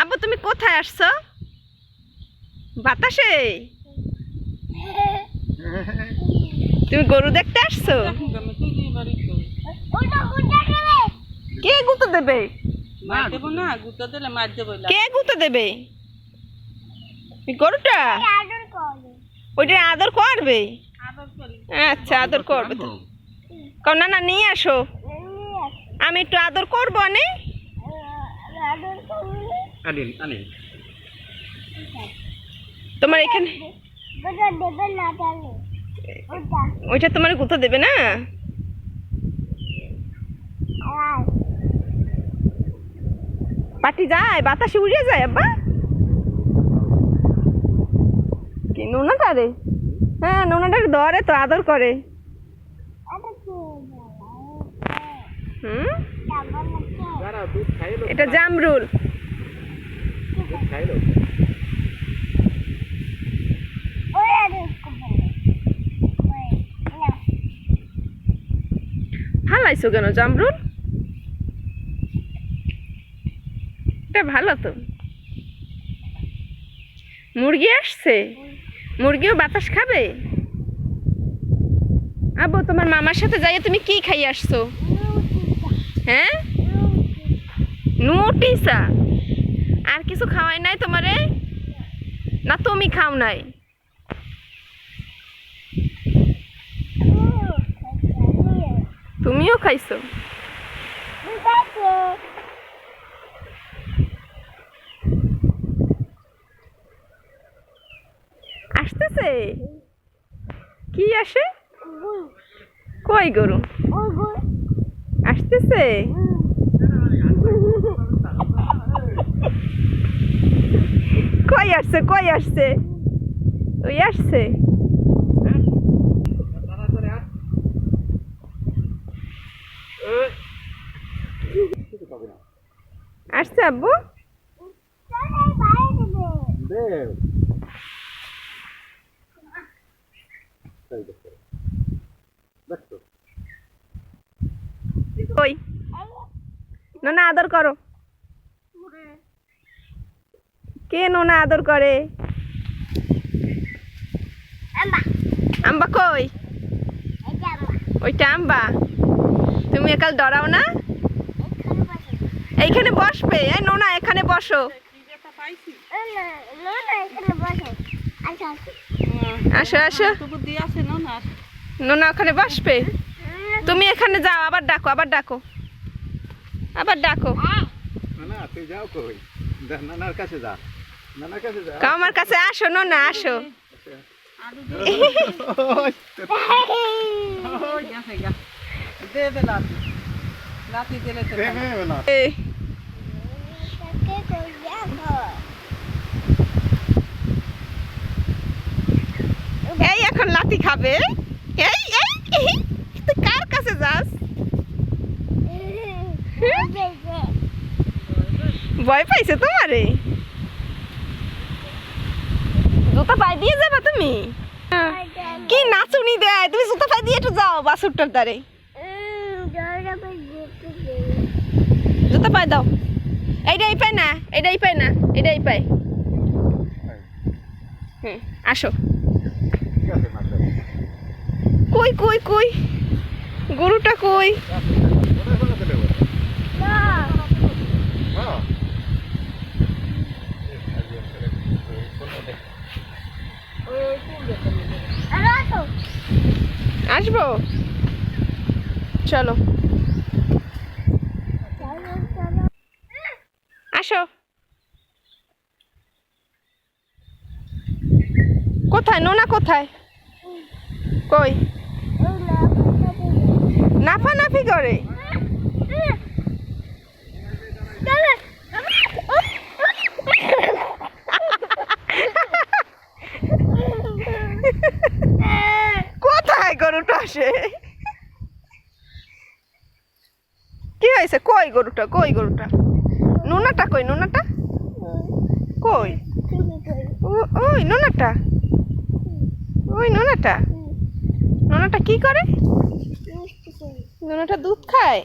আব্বু তুমি কোথায় আসছো? বাতাসে? তুমি গরু দেখতে আসছো? কে গুঁতো দেবে? মার দেবো না মার দেবো কে গুঁতো দেবে? গরুটা? ওইটা আদর করবে? আদর করি। আচ্ছা আদর করবে তো। কও না না নিয়ে আসো। আমি একটু আদর করব নে তোমার এখানে ওইটা তোমার গুঁতো দেবে না? পাটি যায় বাতাসে উড়ে যায় আব্বা। কি নোনাটা রে? হ্যাঁ নোনাটাকে ধরে তো আদর করে। হুম? এটা জামরুল। ফালাইছো কেন জামরুল? এটা ভালো তো। মুরগি আসছে? মুরগিও বাতাস খাবে? আবু তোমার মামার সাথে যাইয়ে তুমি কি খাই আসছো? হ্যাঁ? নুটিসা আর কিছু খাওয়াই নাই তোমারে? না তুমি খাও নাই। তুমিও খাইছো? আসতেছে? কি আসে? কই গরু আসতেছে কই আসছে কই আসছে ওই আসছে আসছে আব্বু দেব তাই দেখো কই? নোনা আদর করো। কে নোনা আদর করে? আম্বা কই? ওইটা আম্বা। তুমি একাল ডরাও না? এইখানে বসবে। এই নোনা এখানে বসো। পাইছি আসো। আসো। নোনা ওখানে বসবে। তুমি এখানে যাও আবার ডাকো আবার ডাকো। আবার ডাকো। না না তুই যাও কই? নানার কাছে যা। নানার কাছে যা। আমার কাছে আসো না আসো। লাতি লাতি না এই এই এখন লাঠি খাবে এই এই এই, তুই কার কাছে যাস ভয় পাইছে তোমারে? জুতা পাই দিয়ে যাবা তুমি? কি নাচুনি দেয়? তুমি জুতা পাই দিয়ে একটু যাও বাসুরটার দ্বারে। জুতা পাই দাও। এইটাই পাই না এটাই পাই না এটাই পাই হুম আসো। কই কই কই? গরুটা কই কোথায় কোথায় চলে গেল হ্যাঁ আসব? চলো। আসো। কোথায়? নোনা কোথায়? কই? নাফানাফি করে কোথায় গরুটা আসে কি হয়েছে? কই গরুটা? কই গরুটা? নোনাটা কই? নোনাটা? কই? ওই নোনাটা? ওই নোনাটা? নোনাটা কি করে? নোনাটা দুধ খায়?